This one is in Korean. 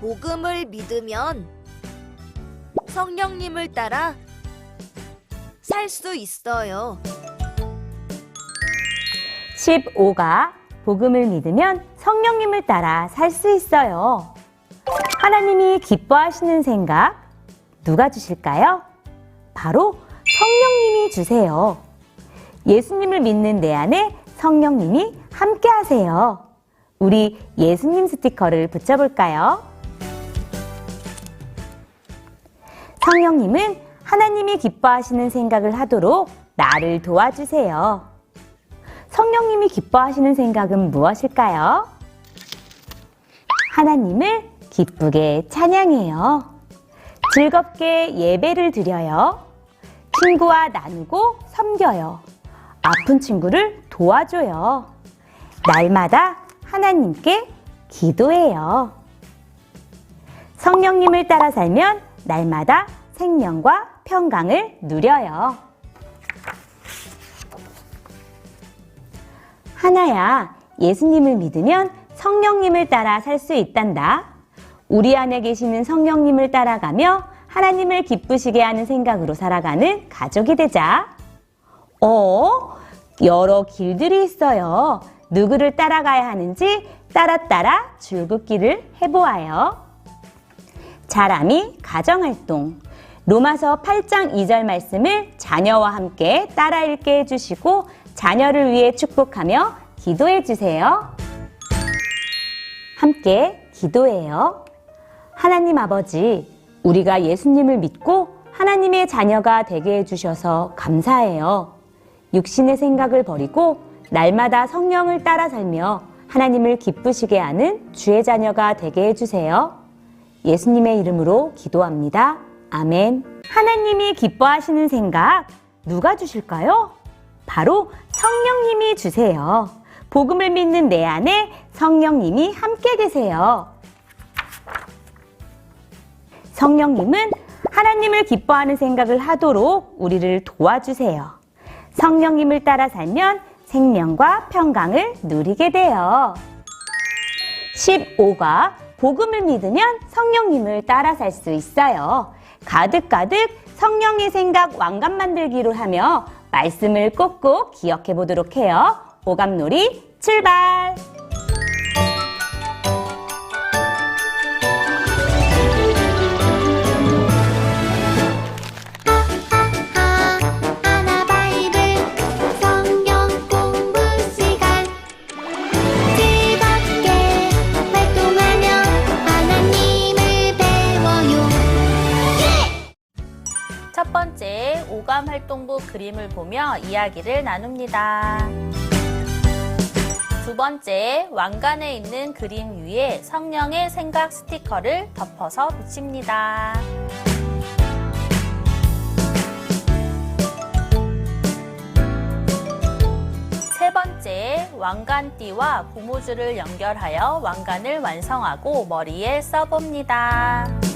복음을 믿으면 성령님을 따라 살 수 있어요. 15가 복음을 믿으면 성령님을 따라 살 수 있어요. 하나님이 기뻐하시는 생각 누가 주실까요? 바로 성령님이 주세요. 예수님을 믿는 내 안에 성령님이 함께 하세요. 우리 예수님 스티커를 붙여볼까요? 성령님은 하나님이 기뻐하시는 생각을 하도록 나를 도와주세요. 성령님이 기뻐하시는 생각은 무엇일까요? 하나님을 기쁘게 찬양해요. 즐겁게 예배를 드려요. 친구와 나누고 섬겨요. 아픈 친구를 도와줘요. 날마다 하나님께 기도해요. 성령님을 따라 살면 날마다 생명과 평강을 누려요. 하나야, 예수님을 믿으면 성령님을 따라 살 수 있단다. 우리 안에 계시는 성령님을 따라가며 하나님을 기쁘시게 하는 생각으로 살아가는 가족이 되자. 어? 여러 길들이 있어요. 누구를 따라가야 하는지 따라 따라 줄긋기를 해보아요. 자람이 가정활동. 로마서 8장 2절 말씀을 자녀와 함께 따라 읽게 해주시고 자녀를 위해 축복하며 기도해 주세요. 함께 기도해요. 하나님 아버지, 우리가 예수님을 믿고 하나님의 자녀가 되게 해주셔서 감사해요. 육신의 생각을 버리고 날마다 성령을 따라 살며 하나님을 기쁘시게 하는 주의 자녀가 되게 해주세요. 예수님의 이름으로 기도합니다. 아멘. 하나님이 기뻐하시는 생각 누가 주실까요? 바로 성령님이 주세요. 복음을 믿는 내 안에 성령님이 함께 계세요. 성령님은 하나님을 기뻐하는 생각을 하도록 우리를 도와주세요. 성령님을 따라 살면 생명과 평강을 누리게 돼요. 15가 복음을 믿으면 성령님을 따라 살 수 있어요. 가득가득 성령의 생각 왕관 만들기로 하며 말씀을 꼭꼭 기억해 보도록 해요. 오감놀이 출발! 번째 오감 활동부 그림을 보며 이야기를 나눕니다. 두 번째 왕관에 있는 그림 위에 성령의 생각 스티커를 덮어서 붙입니다. 세 번째 왕관띠와 고무줄을 연결하여 왕관을 완성하고 머리에 써봅니다.